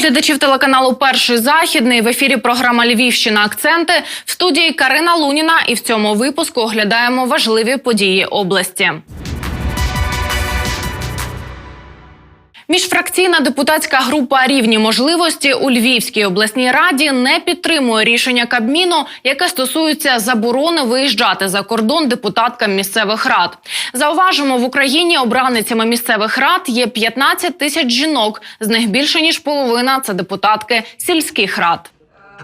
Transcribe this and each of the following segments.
глядачів телеканалу Перший західний в ефірі програма Львівщина Акценти в студії Карина Луніна. І в цьому випуску оглядаємо важливі події області. Міжфракційна депутатська група рівні можливості у Львівській обласній раді не підтримує рішення Кабміну, яке стосується заборони виїжджати за кордон депутаткам місцевих рад. Зауважимо, в Україні обраницями місцевих рад є 15 тисяч жінок. З них більше ніж половина це депутатки сільських рад.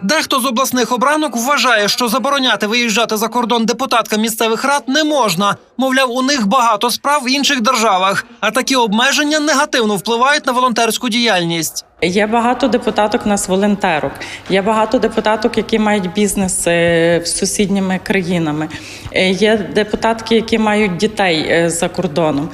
Дехто з обласних обранок вважає, що забороняти виїжджати за кордон депутаткам місцевих рад не можна. Мовляв, у них багато справ в інших державах, а такі обмеження негативно впливають на волонтерську діяльність. Є багато депутаток у нас волонтерок. Є багато депутаток, які мають бізнес е, з сусідніми країнами. Е, Є депутатки, які мають дітей е, за кордоном.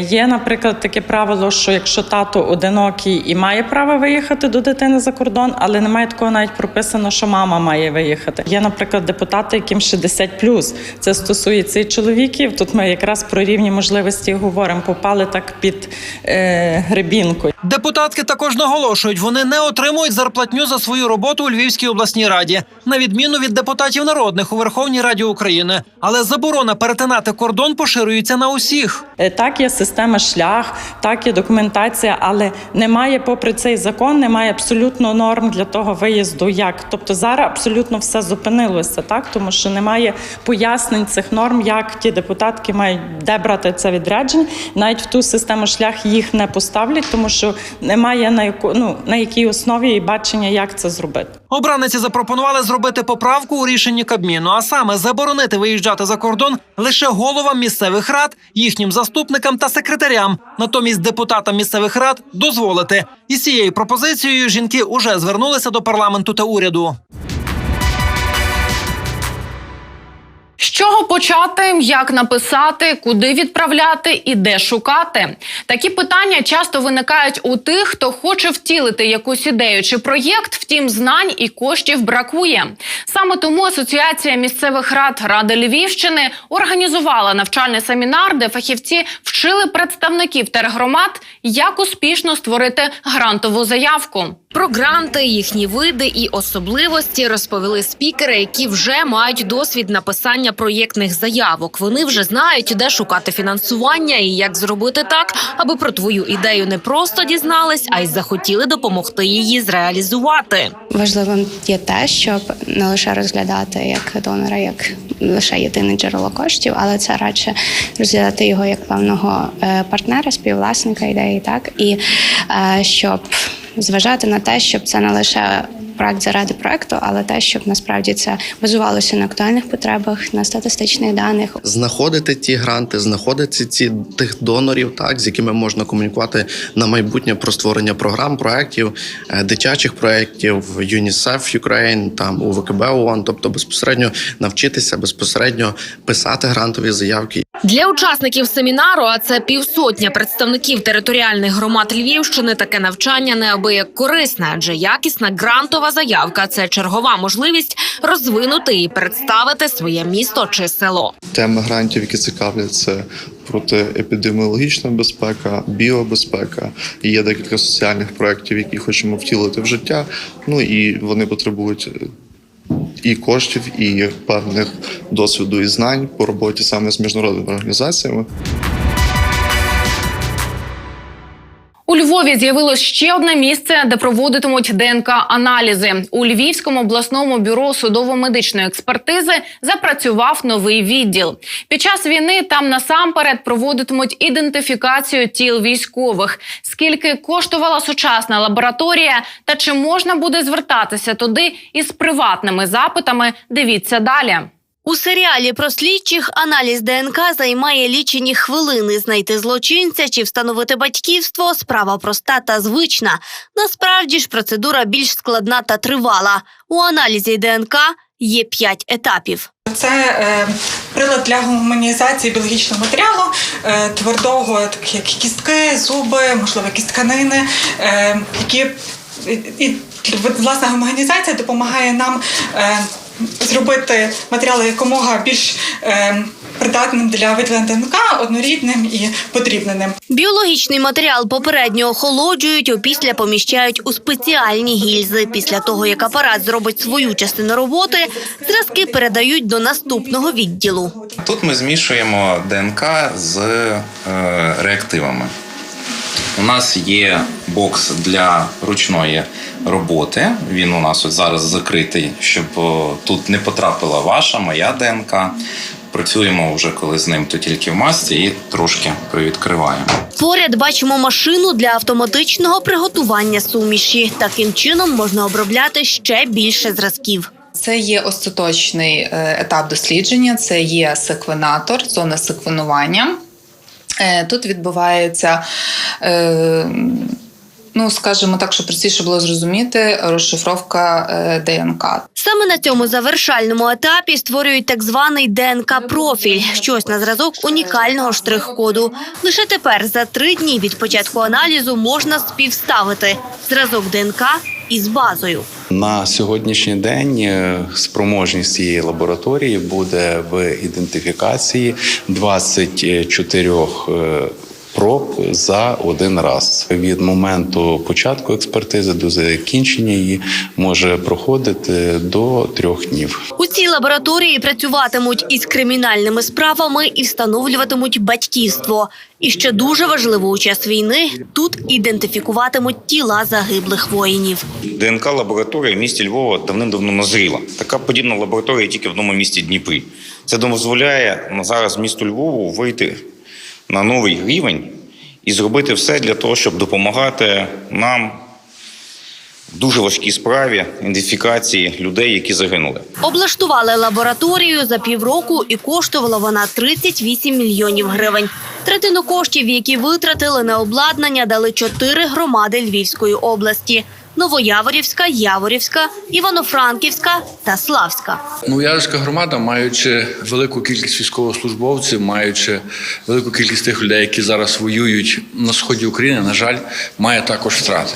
Є, наприклад, таке правило, що якщо тато одинокий і має право виїхати до дитини за кордон, але немає такого навіть прописано, що мама має виїхати. Є, наприклад, депутати, яким 60+. Це стосується і чоловіків. Тут ми якраз про рівні можливості говоримо. Попали так під е, гребінку. Депутатки також наголошують, вони не отримують зарплатню за свою роботу у Львівській обласній раді, на відміну від депутатів народних у Верховній Раді України. Але заборона перетинати кордон поширюється на усіх. Е, Так, є система шлях, так є документація, але немає, попри цей закон, немає абсолютно норм для того виїзду. Як тобто зараз абсолютно все зупинилося, так тому що немає пояснень цих норм, як ті депутатки мають де брати це відрядження. Навіть в ту систему шлях їх не поставлять, тому що немає на яку ну на якій основі і бачення, як це зробити. Обраниці запропонували зробити поправку у рішенні Кабміну, а саме заборонити виїжджати за кордон лише головам місцевих рад, їхнім заступникам та секретарям. Натомість депутатам місцевих рад дозволити. І з цією пропозицією жінки уже звернулися до парламенту та уряду. З чого почати, як написати, куди відправляти і де шукати? Такі питання часто виникають у тих, хто хоче втілити якусь ідею чи проєкт, втім знань і коштів бракує. Саме тому Асоціація місцевих рад Ради Львівщини організувала навчальний семінар, де фахівці вчили представників тергромад, як успішно створити грантову заявку. Про гранти, їхні види і особливості розповіли спікери, які вже мають досвід написання проєктних заявок. Вони вже знають, де шукати фінансування і як зробити так, аби про твою ідею не просто дізнались, а й захотіли допомогти її зреалізувати. Важливим є те, щоб не лише розглядати як донора, як лише єдине джерело коштів, але це радше розглядати його як певного е, партнера, співвласника ідеї, так і е, щоб зважати на те, щоб це не лише проект заради проекту, але те, щоб насправді це базувалося на актуальних потребах, на статистичних даних, знаходити ті гранти, знаходити ці тих донорів, так з якими можна комунікувати на майбутнє про створення програм, проєктів, е, дитячих проєктів, UNICEF Ukraine, там у ВКБ ООН, тобто безпосередньо навчитися безпосередньо писати грантові заявки Для учасників семінару, а це півсотня представників територіальних громад Львівщини, таке навчання неабияк корисне, адже якісна грантова заявка це чергова можливість розвинути і представити своє місто чи село. Теми грантів, які цікавлять, це протиепідеміологічна безпека, біобезпека. Є декілька соціальних проєктів, які хочемо втілити в життя. Ну і вони потребують е, і коштів, і певних досвіду і знань по роботі саме з міжнародними організаціями. У Львові з'явилось ще одне місце, де проводитимуть ДНК-аналізи. У Львівському обласному бюро судово-медичної експертизи запрацював новий відділ. Під час війни там насамперед проводитимуть ідентифікацію тіл військових. Скільки коштувала сучасна лабораторія, та чи можна буде звертатися туди із приватними запитами? Дивіться далі. У серіалі про слідчих аналіз ДНК займає лічені хвилини. Знайти злочинця чи встановити батьківство справа проста та звична. Насправді ж процедура більш складна та тривала. У аналізі ДНК є п'ять етапів. Це е, прилад для гуманізації біологічного матеріалу, е, твердого, так як кістки, зуби, можливо, якісь тканини, е, які і, і власна гуманізація допомагає нам е, зробити матеріали якомога більш е, придатним для виділення ДНК, однорідним і потрібним. Біологічний матеріал попередньо охолоджують, опісля поміщають у спеціальні гільзи. Після того, як апарат зробить свою частину роботи, зразки передають до наступного відділу. Тут ми змішуємо ДНК з е, реактивами. У нас є бокс для ручної роботи. Він у нас ось зараз закритий, щоб тут не потрапила ваша, моя ДНК. Працюємо вже коли з ним, то тільки в масці і трошки привідкриваємо. Поряд бачимо машину для автоматичного приготування суміші. Таким чином можна обробляти ще більше зразків. Це є остаточний е, етап дослідження, це є секвенатор, зона секвенування. Е, Тут відбувається, е, ну скажімо так, щоб простіше було зрозуміти, розшифровка е, ДНК. Саме на цьому завершальному етапі створюють так званий ДНК-профіль, щось на зразок унікального штрих-коду. Лише тепер, за три дні від початку аналізу, можна співставити зразок ДНК із базою. На сьогоднішній день е, спроможність цієї лабораторії буде в ідентифікації 24 е, проб за один раз. Від моменту початку експертизи до закінчення її може проходити до трьох днів. У цій лабораторії працюватимуть із кримінальними справами і встановлюватимуть батьківство. І ще дуже важливо у час війни тут ідентифікуватимуть тіла загиблих воїнів. ДНК лабораторія в місті Львова давним-давно назріла. Така подібна лабораторія тільки в одному місті Дніпрі. Це дозволяє зараз місту Львову вийти на новий рівень і зробити все для того, щоб допомагати нам дуже важкій справі ідентифікації людей, які загинули. Облаштували лабораторію за півроку, і коштувала вона 38 мільйонів гривень. Третину коштів, які витратили на обладнання, дали чотири громади Львівської області: Новояворівська, Яворівська, Івано-Франківська та Славська. Ну, Яворська громада, маючи велику кількість військовослужбовців, маючи велику кількість тих людей, які зараз воюють на сході України, на жаль, має також втрати.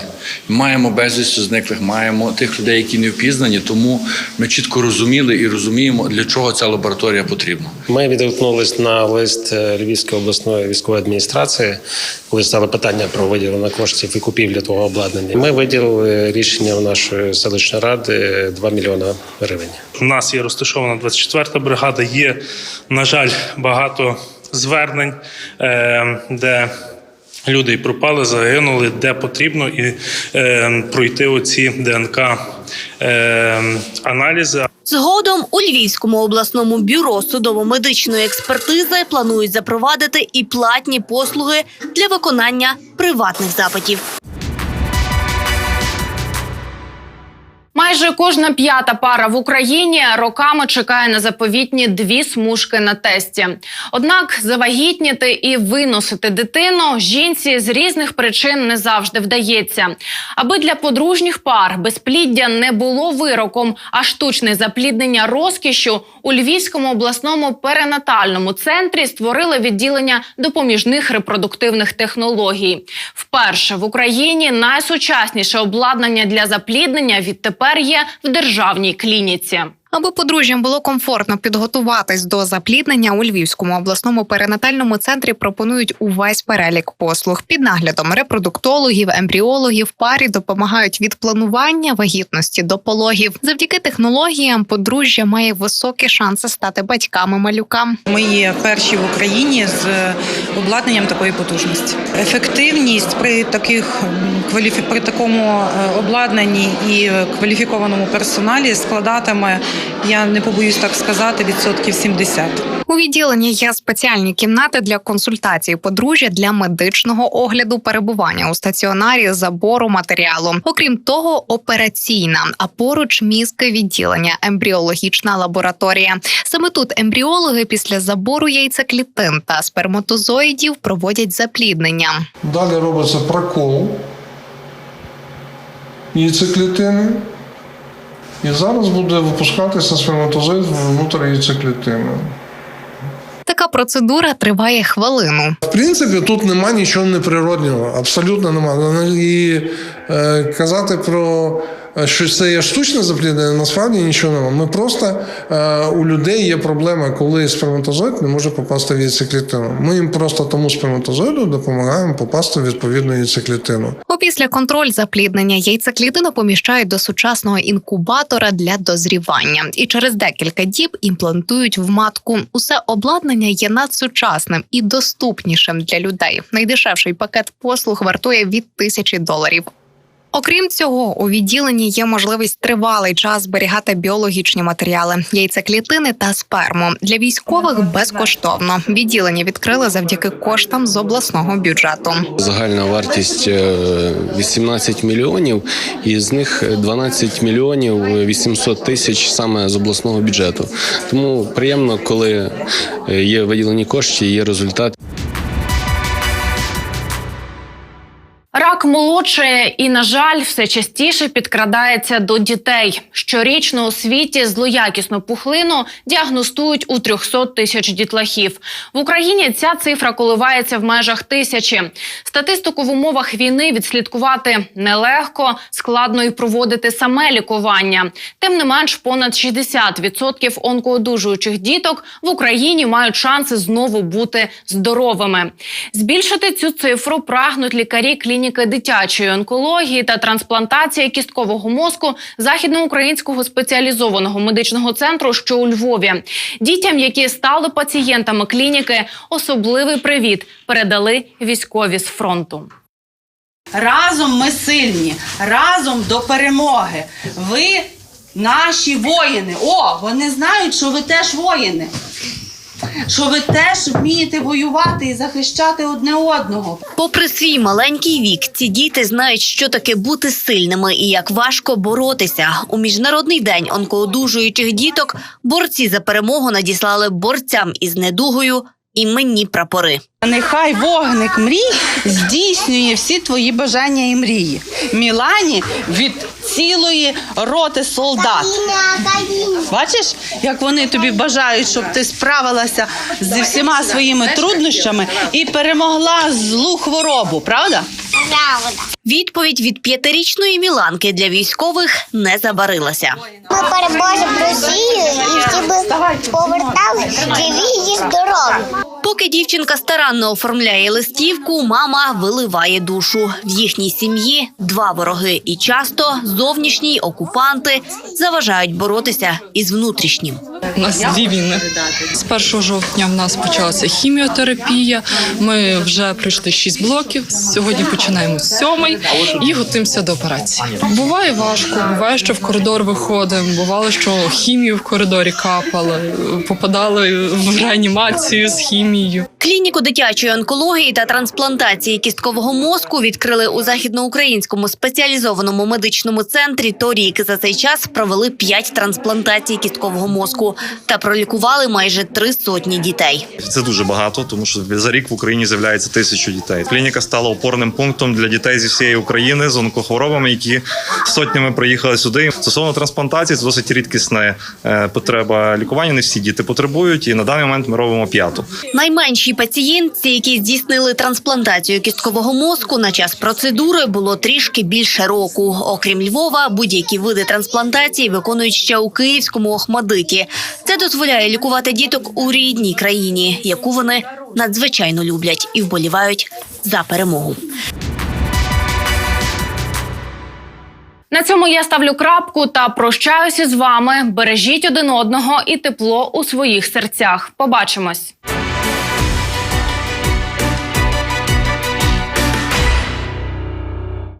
Маємо безвісти зниклих, маємо тих людей, які не впізнані, тому ми чітко розуміли і розуміємо, для чого ця лабораторія потрібна. Ми відгукнулись на лист е, Львівської обласної військової адміністрації, коли стало питання про виділення коштів і купівлю того обладнання. Ми виділили рішення нашої селищної ради 2 мільйони гривень. У нас є розташована 24-та бригада. Є, на жаль, багато звернень, е, де люди пропали, загинули, де потрібно і е, пройти оці ДНК е, аналізи. Згодом у Львівському обласному бюро судово-медичної експертизи планують запровадити і платні послуги для виконання приватних запитів. Майже кожна п'ята пара в Україні роками чекає на заповітні дві смужки на тесті. Однак завагітніти і виносити дитину жінці з різних причин не завжди вдається. Аби для подружніх пар безпліддя не було вироком, а штучне запліднення розкішю у Львівському обласному перинатальному центрі створили відділення допоміжних репродуктивних технологій. Вперше в Україні найсучасніше обладнання для запліднення відтепер є в державній клініці. Аби подружжям було комфортно підготуватись до запліднення у Львівському обласному перинатальному центрі пропонують увесь перелік послуг під наглядом репродуктологів, ембріологів. Парі допомагають від планування вагітності до пологів. Завдяки технологіям подружжя має високі шанси стати батьками малюка. Ми є перші в Україні з обладнанням такої потужності. Ефективність при таких при такому е, обладнанні і кваліфікованому персоналі складатиме, я не побоюсь так сказати, відсотків 70. У відділенні є спеціальні кімнати для консультації подружжя для медичного огляду перебування у стаціонарі забору матеріалу. Окрім того, операційна, а поруч мізки відділення, ембріологічна лабораторія. Саме тут ембріологи після забору яйцеклітин та сперматозоїдів проводять запліднення. Далі робиться прокол яйцеклітини. І зараз буде випускатися сперматозоїд внутрі яйцеклітини. Така процедура триває хвилину. В принципі, тут нема нічого неприроднього, абсолютно нема. І е, казати про е, що це є штучне запліднення, насправді нічого немає. Ми просто е, у людей є проблема, коли сперматозоїд не може попасти в яйцеклітину. Ми їм просто тому сперматозоїду допомагаємо попасти в відповідну яйцеклітину. Опісля контроль запліднення яйцеклітину поміщають до сучасного інкубатора для дозрівання, і через декілька діб імплантують в матку. Усе обладнання є надсучасним і доступнішим для людей. Найдешевший пакет послуг вартує від тисячі доларів. Окрім цього, у відділенні є можливість тривалий час зберігати біологічні матеріали, яйцеклітини та сперму для військових безкоштовно. Відділення відкрили завдяки коштам з обласного бюджету. Загальна вартість е, 18 мільйонів, і з них 12 мільйонів 800 тисяч саме з обласного бюджету. Тому приємно, коли е, є виділені кошти, є результат. Рак молодшає і, на жаль, все частіше підкрадається до дітей. Щорічно у світі злоякісну пухлину діагностують у 300 тисяч дітлахів. В Україні ця цифра коливається в межах тисячі. Статистику в умовах війни відслідкувати нелегко, складно і проводити саме лікування. Тим не менш, понад 60% онкоодужуючих діток в Україні мають шанси знову бути здоровими. Збільшити цю цифру прагнуть лікарі клініки дитячої онкології та трансплантації кісткового мозку західноукраїнського спеціалізованого медичного центру, що у Львові. Дітям, які стали пацієнтами клініки, особливий привіт передали військові з фронту. Разом ми сильні, разом до перемоги. Ви наші воїни. О, вони знають, що ви теж воїни. Що ви теж вмієте воювати і захищати одне одного. Попри свій маленький вік, ці діти знають, що таке бути сильними і як важко боротися. У міжнародний день онкоодужуючих діток борці за перемогу надіслали борцям із недугою іменні прапори. Нехай вогник мрій здійснює всі твої бажання і мрії. Мілані від цілої роти солдат. Бачиш, як вони тобі бажають, щоб ти справилася зі всіма своїми труднощами і перемогла злу хворобу, правда? Відповідь від п'ятирічної Міланки для військових не забарилася. Ми переможемо Росію і всі би повертали живі і здорові. Поки дівчинка старанно оформляє листівку, мама виливає душу. В їхній сім'ї два вороги, і часто зовнішні окупанти заважають боротися із внутрішнім. У нас дві війни. З 1 жовтня в нас почалася хіміотерапія. Ми вже пройшли шість блоків. Сьогодні починаємо з сьомий і готуємося до операції. Буває важко, буває, що в коридор виходимо. Бувало, що хімію в коридорі капали, попадали в реанімацію з хімією. Клініку дитячої онкології та трансплантації кісткового мозку відкрили у західноукраїнському спеціалізованому медичному центрі. Торік за цей час провели п'ять трансплантацій кісткового мозку та пролікували майже три сотні дітей. Це дуже багато, тому що за рік в Україні з'являється тисячу дітей. Клініка стала опорним пунктом для дітей зі всієї України з онкохворобами, які сотнями приїхали сюди. Стосовно трансплантації, це досить рідкісна е, потреба лікування. Не всі діти потребують, і на даний момент ми робимо п'яту. Найменшій пацієнтці, які здійснили трансплантацію кісткового мозку, на час процедури було трішки більше року. Окрім Львова, будь-які види трансплантації виконують ще у Київському Охмадиті. Це дозволяє лікувати діток у рідній країні, яку вони надзвичайно люблять і вболівають за перемогу. На цьому я ставлю крапку та прощаюся з вами. Бережіть один одного і тепло у своїх серцях. Побачимось.